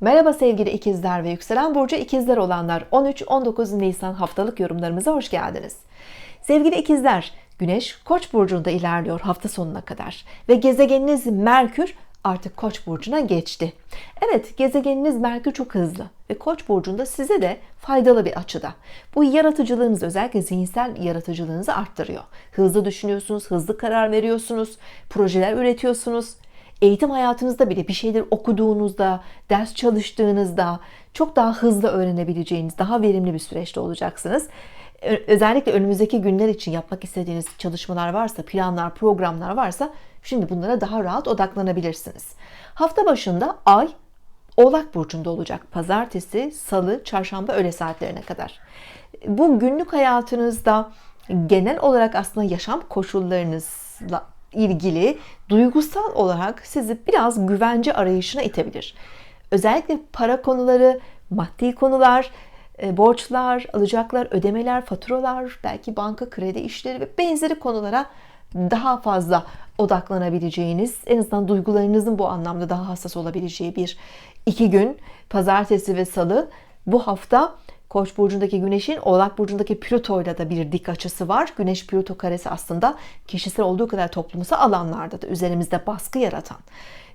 Merhaba sevgili ikizler ve yükselen burcu ikizler olanlar 13-19 Nisan haftalık yorumlarımıza hoş geldiniz. Sevgili ikizler, Güneş Koç burcunda ilerliyor hafta sonuna kadar ve gezegeniniz Merkür artık Koç burcuna geçti. Evet, gezegeniniz Merkür çok hızlı ve Koç burcunda size de faydalı bir açıda. Bu yaratıcılığınızı özellikle zihinsel yaratıcılığınızı arttırıyor. Hızlı düşünüyorsunuz, hızlı karar veriyorsunuz, projeler üretiyorsunuz eğitim hayatınızda bile bir şeyler okuduğunuzda, ders çalıştığınızda çok daha hızlı öğrenebileceğiniz, daha verimli bir süreçte olacaksınız. Özellikle önümüzdeki günler için yapmak istediğiniz çalışmalar varsa, planlar, programlar varsa şimdi bunlara daha rahat odaklanabilirsiniz. Hafta başında Ay Oğlak burcunda olacak. Pazartesi, Salı, Çarşamba öğle saatlerine kadar. Bu günlük hayatınızda genel olarak aslında yaşam koşullarınızla ilgili duygusal olarak sizi biraz güvence arayışına itebilir. Özellikle para konuları, maddi konular, e, borçlar, alacaklar, ödemeler, faturalar, belki banka kredi işleri ve benzeri konulara daha fazla odaklanabileceğiniz, en azından duygularınızın bu anlamda daha hassas olabileceği bir iki gün, pazartesi ve salı bu hafta Koç burcundaki Güneş'in Oğlak burcundaki Plüto ile de bir dik açısı var. Güneş Plüto karesi aslında kişisel olduğu kadar toplumsal alanlarda da üzerimizde baskı yaratan,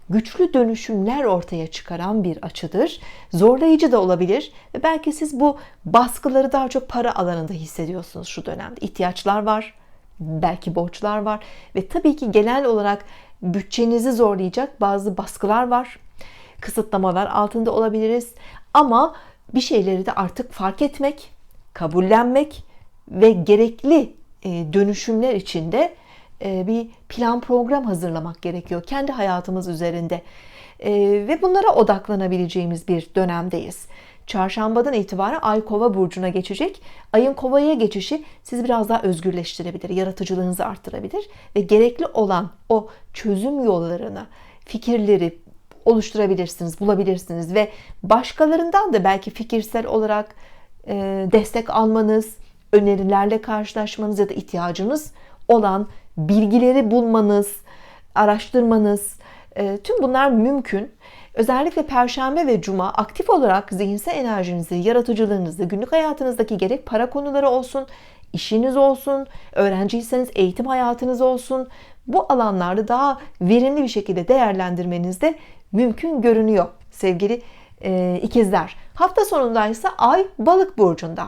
güçlü dönüşümler ortaya çıkaran bir açıdır. Zorlayıcı da olabilir ve belki siz bu baskıları daha çok para alanında hissediyorsunuz şu dönemde. İhtiyaçlar var, belki borçlar var ve tabii ki genel olarak bütçenizi zorlayacak bazı baskılar var. Kısıtlamalar altında olabiliriz ama bir şeyleri de artık fark etmek, kabullenmek ve gerekli e, dönüşümler içinde e, bir plan program hazırlamak gerekiyor kendi hayatımız üzerinde e, ve bunlara odaklanabileceğimiz bir dönemdeyiz. Çarşambadan itibaren Ay Kova burcuna geçecek. Ayın Kova'ya geçişi sizi biraz daha özgürleştirebilir, yaratıcılığınızı arttırabilir ve gerekli olan o çözüm yollarını, fikirleri, oluşturabilirsiniz, bulabilirsiniz ve başkalarından da belki fikirsel olarak e, destek almanız, önerilerle karşılaşmanız ya da ihtiyacınız olan bilgileri bulmanız, araştırmanız, e, tüm bunlar mümkün. Özellikle Perşembe ve Cuma aktif olarak zihinsel enerjinizi, yaratıcılığınızı, günlük hayatınızdaki gerek para konuları olsun, işiniz olsun, öğrenciyseniz eğitim hayatınız olsun, bu alanlarda daha verimli bir şekilde değerlendirmenizde mümkün görünüyor sevgili e, ikizler. Hafta sonunda ise Ay Balık burcunda.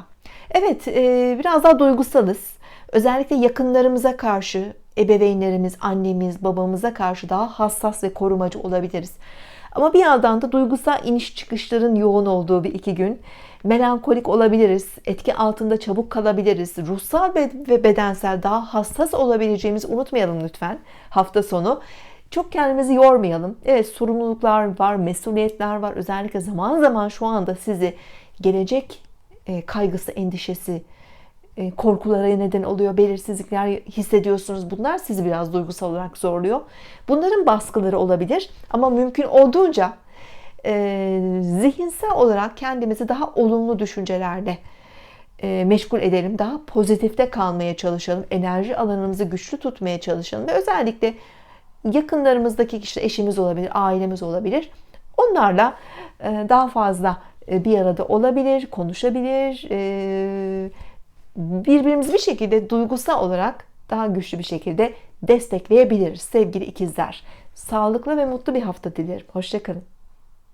Evet, e, biraz daha duygusalız. Özellikle yakınlarımıza karşı, ebeveynlerimiz, annemiz, babamıza karşı daha hassas ve korumacı olabiliriz. Ama bir yandan da duygusal iniş çıkışların yoğun olduğu bir iki gün. Melankolik olabiliriz, etki altında çabuk kalabiliriz. Ruhsal ve bedensel daha hassas olabileceğimizi unutmayalım lütfen hafta sonu. Çok kendimizi yormayalım. Evet sorumluluklar var, mesuliyetler var. Özellikle zaman zaman şu anda sizi gelecek e, kaygısı, endişesi, e, korkulara neden oluyor, belirsizlikler hissediyorsunuz. Bunlar sizi biraz duygusal olarak zorluyor. Bunların baskıları olabilir ama mümkün olduğunca e, zihinsel olarak kendimizi daha olumlu düşüncelerle meşgul edelim. Daha pozitifte kalmaya çalışalım. Enerji alanımızı güçlü tutmaya çalışalım ve özellikle yakınlarımızdaki kişi eşimiz olabilir, ailemiz olabilir. Onlarla e, daha fazla e, bir arada olabilir, konuşabilir. E, birbirimizi bir şekilde duygusal olarak daha güçlü bir şekilde destekleyebiliriz sevgili ikizler. Sağlıklı ve mutlu bir hafta dilerim. Hoşçakalın.